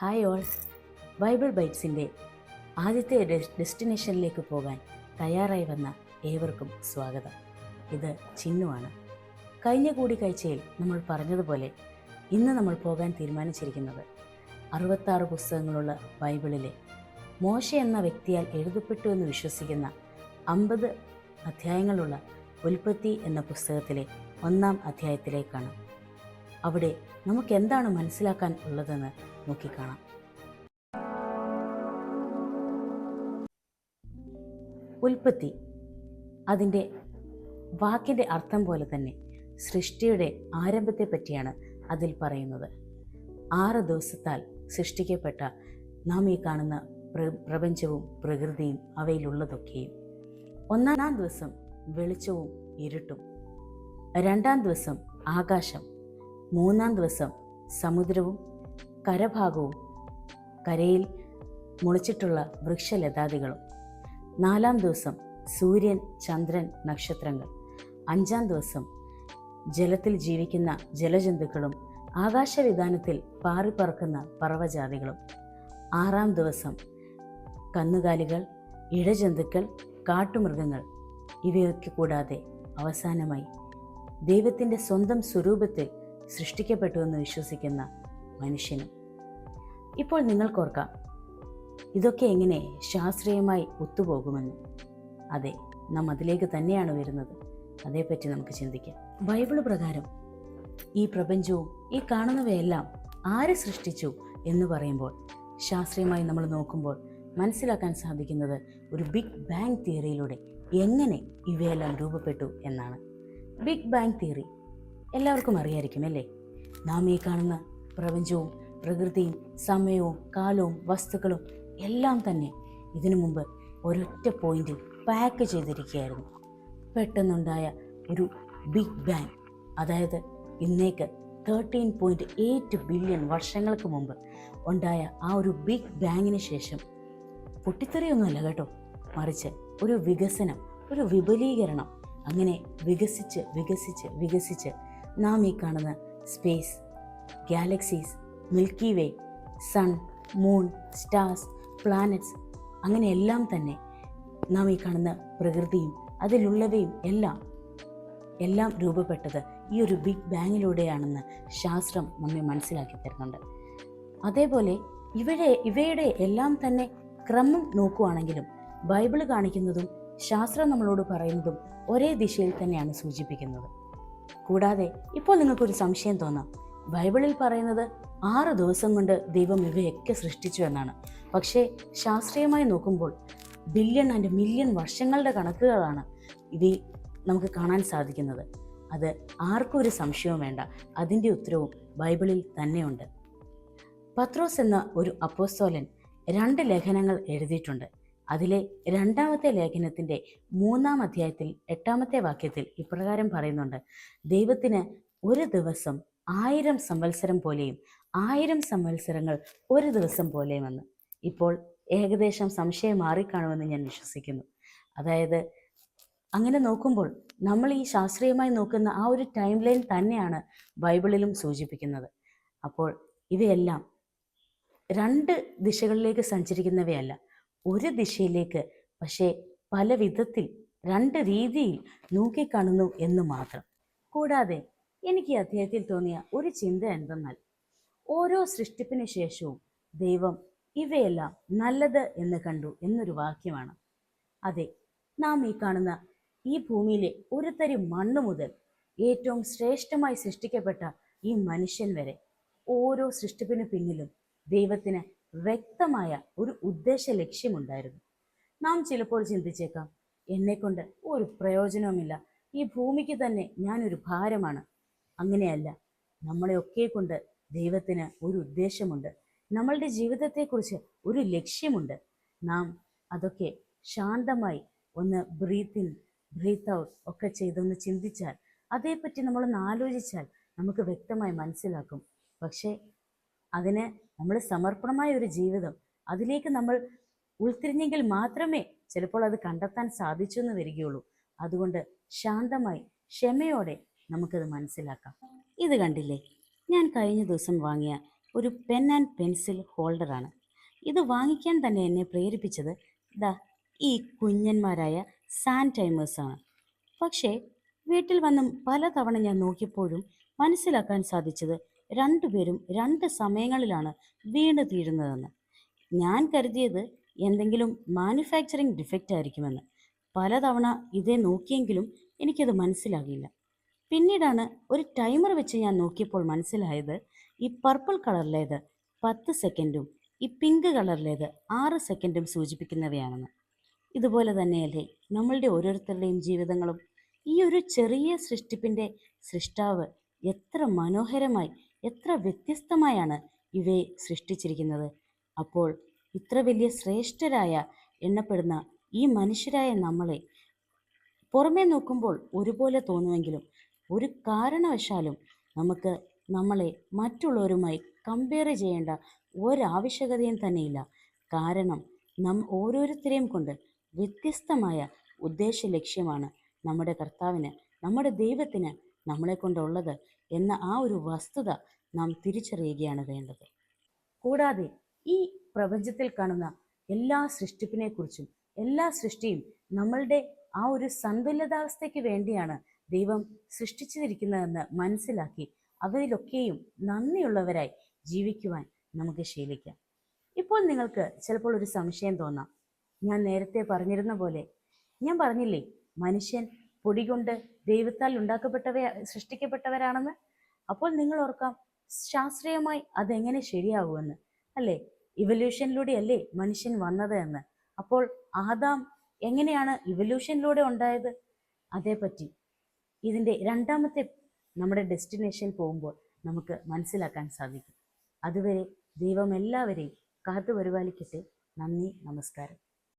Hi all. Bible ബൈറ്റ്സിന്റെ ആദ്യത്തെ des- ഡെസ്റ്റിനേഷനിലേക്ക് പോകാൻ തയ്യാറായി വന്ന ഏവർക്കും സ്വാഗതം. ഇത് ചിന്നുവാണ്. കഴിഞ്ഞ കൂടിക്കാഴ്ചയിൽ നമ്മൾ പറഞ്ഞതുപോലെ ഇന്ന് നമ്മൾ പോകാൻ തീരുമാനിച്ചിരിക്കുന്നത് അറുപത്താറ് പുസ്തകങ്ങളുള്ള ബൈബിളിലെ മോശ എന്ന വ്യക്തിയാൽ എഴുതപ്പെട്ടു എന്ന് വിശ്വസിക്കുന്ന അമ്പത് അധ്യായങ്ങളുള്ള ഉൽപ്പത്തി എന്ന പുസ്തകത്തിലെ ഒന്നാം അധ്യായത്തിലേക്കാണ്. അവിടെ നമുക്ക് എന്താണ് മനസ്സിലാക്കാൻ ഉള്ളതെന്ന് നോക്കിക്കാണാം. ഉൽപ്പത്തി അതിന്റെ വാക്കിന്റെ അർത്ഥം പോലെ തന്നെ സൃഷ്ടിയുടെ ആരംഭത്തെ പറ്റിയാണ് അതിൽ പറയുന്നത്. ആറ് ദിവസത്താൽ സൃഷ്ടിക്കപ്പെട്ട നാം ഈ കാണുന്ന പ്ര- പ്രപഞ്ചവും പ്രകൃതിയും അവയിലുള്ളതൊക്കെയും. ഒന്നാം ദിവസം വെളിച്ചവും ഇരുട്ടും. രണ്ടാം ദിവസം ആകാശം. മൂന്നാം ദിവസം സമുദ്രവും കരഭാഗവും കരയിൽ മുളച്ചിട്ടുള്ള വൃക്ഷലതാദികളും. നാലാം ദിവസം സൂര്യൻ ചന്ദ്രൻ നക്ഷത്രങ്ങൾ. അഞ്ചാം ദിവസം ജലത്തിൽ ജീവിക്കുന്ന ജലജന്തുക്കളും ആകാശവിധാനത്തിൽ പാറിപ്പറക്കുന്ന പറവജാതികളും. ആറാം ദിവസം കന്നുകാലികൾ ഇഴജന്തുക്കൾ കാട്ടുമൃഗങ്ങൾ. ഇവയൊക്കെ കൂടാതെ അവസാനമായി ദൈവത്തിന്റെ സ്വന്തം സ്വരൂപത്തിൽ സൃഷ്ടിക്കപ്പെട്ടുവെന്ന് വിശ്വസിക്കുന്ന മനുഷ്യനും ഇപ്പോൾ നിങ്ങൾക്കോർക്കാം ഇതൊക്കെ എങ്ങനെ ശാസ്ത്രീയമായി ഒത്തുപോകുമെന്ന്. അതെ നാം അതിലേക്ക് തന്നെയാണ് വരുന്നത്. അതേപ്പറ്റി നമുക്ക് ചിന്തിക്കാം. ബൈബിൾ പ്രകാരം ഈ പ്രപഞ്ചവും ഈ കാണുന്നവയെല്ലാം ആര് സൃഷ്ടിച്ചു എന്ന് പറയുമ്പോൾ ശാസ്ത്രീയമായി നമ്മൾ നോക്കുമ്പോൾ മനസ്സിലാക്കാൻ സാധിക്കുന്നത് ഒരു ബിഗ് ബാങ് തിയറിയിലൂടെ എങ്ങനെ ഇവയെല്ലാം രൂപപ്പെട്ടു എന്നാണ്. ബിഗ് ബാങ് തിയറി എല്ലാവർക്കും അറിയായിരിക്കും അല്ലേ? നാം ഈ കാണുന്ന പ്രപഞ്ചവും പ്രകൃതിയും സമയവും കാലവും വസ്തുക്കളും എല്ലാം തന്നെ ഇതിനു മുമ്പ് ഒരൊറ്റ പോയിന്റിൽ പാക്ക് ചെയ്തിരിക്കുകയായിരുന്നു. പെട്ടെന്നുണ്ടായ ഒരു ബിഗ് ബാങ് അതായത് ഇന്നേക്ക് തേർട്ടീൻ പോയിന്റ് എയ്റ്റ് ബില്യൺ വർഷങ്ങൾക്ക് മുമ്പ് ഉണ്ടായ ആ ഒരു ബിഗ് ബാങ്ങിന് ശേഷം പൊട്ടിത്തെറിയൊന്നുമല്ല കേട്ടോ. മറിച്ച് ഒരു വികസനം ഒരു വിപുലീകരണം. അങ്ങനെ വികസിച്ച് വികസിച്ച് വികസിച്ച് നാം ഈ കാണുന്ന space galaxies milky way sun moon stars planets അങ്ങനെ എല്ലാം തന്നെ നാം ഈ കാണുന്ന പ്രകൃതിയും അതിലുള്ളവയും എല്ലാം എല്ലാം രൂപപ്പെട്ടത് ഈ ഒരു ബിഗ് ബാങ്ങിലൂടെയാണെന്ന് ശാസ്ത്രം നമ്മെ മനസ്സിലാക്കി തരുന്നുണ്ട്. അതേപോലെ ഇവിടെ ഇവയുടെ എല്ലാം തന്നെ ക്രമം നോക്കുവാണെങ്കിലും ബൈബിൾ കാണിക്കുന്നതും ശാസ്ത്രം നമ്മളോട് പറയുന്നതും ഒരേ ദിശയിൽ തന്നെയാണ് സൂചിപ്പിക്കുന്നത്. കൂടാതെ ഇപ്പോൾ നിങ്ങൾക്കൊരു സംശയം തോന്നാം. ബൈബിളിൽ പറയുന്നത് ആറ് ദിവസം കൊണ്ട് ദൈവം ഇവയൊക്കെ സൃഷ്ടിച്ചു എന്നാണ്. പക്ഷേ ശാസ്ത്രീയമായി നോക്കുമ്പോൾ ബില്യൺ ആൻഡ് മില്യൺ വർഷങ്ങളുടെ കണക്കുകളാണ് ഇതിൽ നമുക്ക് കാണാൻ സാധിക്കുന്നത്. അത് ആർക്കും ഒരു സംശയവും വേണ്ട. അതിന്റെ ഉത്തരവും ബൈബിളിൽ തന്നെയുണ്ട്. പത്രോസ് എന്ന ഒരു അപ്പോസ്തോലൻ രണ്ട് ലേഖനങ്ങൾ എഴുതിയിട്ടുണ്ട്. അതിലെ രണ്ടാമത്തെ ലേഖനത്തിന്റെ മൂന്നാം അധ്യായത്തിൽ എട്ടാമത്തെ വാക്യത്തിൽ ഇപ്രകാരം പറയുന്നുണ്ട്. ദൈവത്തിന് ഒരു ദിവസം ആയിരം സംവത്സരം പോലെയും ആയിരം സംവത്സരങ്ങൾ ഒരു ദിവസം പോലെയുമെന്ന് ഇപ്പോൾ ഏകദേശം സംശയം മാറിക്കാണുമെന്ന് ഞാൻ വിശ്വസിക്കുന്നു. അതായത് അങ്ങനെ നോക്കുമ്പോൾ നമ്മൾ ഈ ശാസ്ത്രീയമായി നോക്കുന്ന ആ ഒരു ടൈം ലൈൻ തന്നെയാണ് ബൈബിളിലും സൂചിപ്പിക്കുന്നത്. അപ്പോൾ ഇവയെല്ലാം രണ്ട് ദിശകളിലേക്ക് സഞ്ചരിക്കുന്നവയല്ല. ഒരു ദിശയിലേക്ക് പക്ഷേ പല വിധത്തിൽ രണ്ട് രീതിയിൽ നോക്കിക്കാണുന്നു എന്ന് മാത്രം. കൂടാതെ എനിക്ക് ഈ അധ്യായത്തിൽ തോന്നിയ ഒരു ചിന്ത എന്തെന്നാൽ ഓരോ സൃഷ്ടിപ്പിന് ശേഷവും ദൈവം ഇവയെല്ലാം നല്ലത് എന്ന് കണ്ടു എന്നൊരു വാക്യമാണ്. അതെ നാം ഈ കാണുന്ന ഈ ഭൂമിയിലെ ഒരു തരി മണ്ണ് മുതൽ ഏറ്റവും ശ്രേഷ്ഠമായി സൃഷ്ടിക്കപ്പെട്ട ഈ മനുഷ്യൻ വരെ ഓരോ സൃഷ്ടിപ്പിന് പിന്നിലും ദൈവത്തിന് വ്യക്തമായ ഒരു ഉദ്ദേശ ലക്ഷ്യമുണ്ടായിരുന്നു. നാം ചിലപ്പോൾ ചിന്തിച്ചേക്കാം എന്നെക്കൊണ്ട് ഒരു പ്രയോജനവുമില്ല. ഈ ഭൂമിക്ക് തന്നെ ഞാനൊരു ഭാരമാണ്. അങ്ങനെയല്ല നമ്മളെയൊക്കെ കൊണ്ട് ദൈവത്തിന് ഒരു ഉദ്ദേശമുണ്ട്. നമ്മളുടെ ജീവിതത്തെക്കുറിച്ച് ഒരു ലക്ഷ്യമുണ്ട്. നാം അതൊക്കെ ശാന്തമായി ഒന്ന് ബ്രീത്ത് ഇൻ ബ്രീത്ത് ഔട്ട് ഒക്കെ ചെയ്തൊന്ന് ചിന്തിച്ചാൽ അതേപ്പറ്റി നമ്മളൊന്ന് ആലോചിച്ചാൽ നമുക്ക് വ്യക്തമായി മനസ്സിലാക്കും. പക്ഷേ അതിന് നമ്മൾ സമർപ്പണമായ ഒരു ജീവിതം അതിലേക്ക് നമ്മൾ ഉൾത്തിരിഞ്ഞെങ്കിൽ മാത്രമേ ചിലപ്പോൾ അത് കണ്ടെത്താൻ സാധിച്ചു എന്ന് വരികയുള്ളൂ. അതുകൊണ്ട് ശാന്തമായി ക്ഷമയോടെ നമുക്കത് മനസ്സിലാക്കാം. ഇത് കണ്ടില്ലേ? ഞാൻ കഴിഞ്ഞ ദിവസം വാങ്ങിയ ഒരു പെൻ ആൻഡ് പെൻസിൽ ഹോൾഡറാണ് ഇത് വാങ്ങിക്കാൻ തന്നെ എന്നെ പ്രേരിപ്പിച്ചത് ദാ ഈ കുഞ്ഞന്മാരായ സാൻഡ് ടൈമേഴ്സാണ് പക്ഷേ വീട്ടിൽ വന്നും പലതവണ ഞാൻ നോക്കിയപ്പോഴും മനസ്സിലാക്കാൻ സാധിച്ചത് രണ്ടുപേരും രണ്ട് സമയങ്ങളിലാണ് വീണ് തീരുന്നതെന്ന്. ഞാൻ കരുതിയത് എന്തെങ്കിലും മാനുഫാക്ചറിങ് ഡിഫക്റ്റ് ആയിരിക്കുമെന്ന്. പലതവണ ഇതേ നോക്കിയെങ്കിലും എനിക്കത് മനസ്സിലാകില്ല. പിന്നീടാണ് ഒരു ടൈമർ വെച്ച് ഞാൻ നോക്കിയപ്പോൾ മനസ്സിലായത് ഈ പർപ്പിൾ കളറിലേത് പത്ത് സെക്കൻഡും ഈ പിങ്ക് കളറിലേത് ആറ് സെക്കൻഡും സൂചിപ്പിക്കുന്നവയാണെന്ന്. ഇതുപോലെ തന്നെയല്ലേ നമ്മളുടെ ഓരോരുത്തരുടെയും ജീവിതങ്ങളും. ഈ ഒരു ചെറിയ സൃഷ്ടിപ്പിന്റെ സൃഷ്ടാവ് എത്ര മനോഹരമായി എത്ര വ്യത്യസ്തമായാണ് ഇവയെ സൃഷ്ടിച്ചിരിക്കുന്നത്. അപ്പോൾ ഇത്ര വലിയ ശ്രേഷ്ഠരായ എണ്ണപ്പെടുന്ന ഈ മനുഷ്യരായ നമ്മളെ പുറമേ നോക്കുമ്പോൾ ഒരുപോലെ തോന്നുമെങ്കിലും ഒരു കാരണവശാലും നമുക്ക് നമ്മളെ മറ്റുള്ളവരുമായി കമ്പയർ ചെയ്യേണ്ട ഒരാവശ്യകതയും തന്നെയില്ല. കാരണം നം ഓരോരുത്തരെയും കൊണ്ട് വ്യത്യസ്തമായ ഉദ്ദേശ ലക്ഷ്യമാണ് നമ്മുടെ കർത്താവിന് നമ്മുടെ ദൈവത്തിന് നമ്മളെ കൊണ്ടുള്ളത് എന്ന ആ ഒരു വസ്തുത നാം തിരിച്ചറിയുകയാണ് വേണ്ടത്. കൂടാതെ ഈ പ്രപഞ്ചത്തിൽ കാണുന്ന എല്ലാ സൃഷ്ടിപ്പിനെക്കുറിച്ചും എല്ലാ സൃഷ്ടിയും നമ്മളുടെ ആ ഒരു സന്തുലിതാവസ്ഥയ്ക്ക് വേണ്ടിയാണ് ദൈവം സൃഷ്ടിച്ചിരിക്കുന്നതെന്ന് മനസ്സിലാക്കി അവരിലൊക്കെയും നന്ദിയുള്ളവരായി ജീവിക്കുവാൻ നമുക്ക് ശീലിക്കാം. ഇപ്പോൾ നിങ്ങൾക്ക് ചിലപ്പോൾ ഒരു സംശയം തോന്നാം. ഞാൻ നേരത്തെ പറഞ്ഞിരുന്ന പോലെ ഞാൻ പറഞ്ഞില്ലേ മനുഷ്യൻ പൊടി കൊണ്ട് ദൈവത്താൽ ഉണ്ടാക്കപ്പെട്ടവ സൃഷ്ടിക്കപ്പെട്ടവരാണെന്ന്? അപ്പോൾ നിങ്ങൾ ഓർക്കാം ശാസ്ത്രീയമായി അതെങ്ങനെ ശരിയാകുമെന്ന് അല്ലേ? ഇവല്യൂഷനിലൂടെ അല്ലേ മനുഷ്യൻ വന്നത് എന്ന് അപ്പോൾ ആദാം എങ്ങനെയാണ് ഇവല്യൂഷനിലൂടെ ഉണ്ടായത്? അതേപ്പറ്റി ഇതിന്റെ രണ്ടാമത്തെ നമ്മുടെ ഡെസ്റ്റിനേഷൻ പോകുമ്പോൾ നമുക്ക് മനസ്സിലാക്കാൻ സാധിക്കും. അതുവരെ ദൈവം എല്ലാവരെയും കാത്തു പരിപാലിക്കട്ടെ നന്ദി നമസ്കാരം.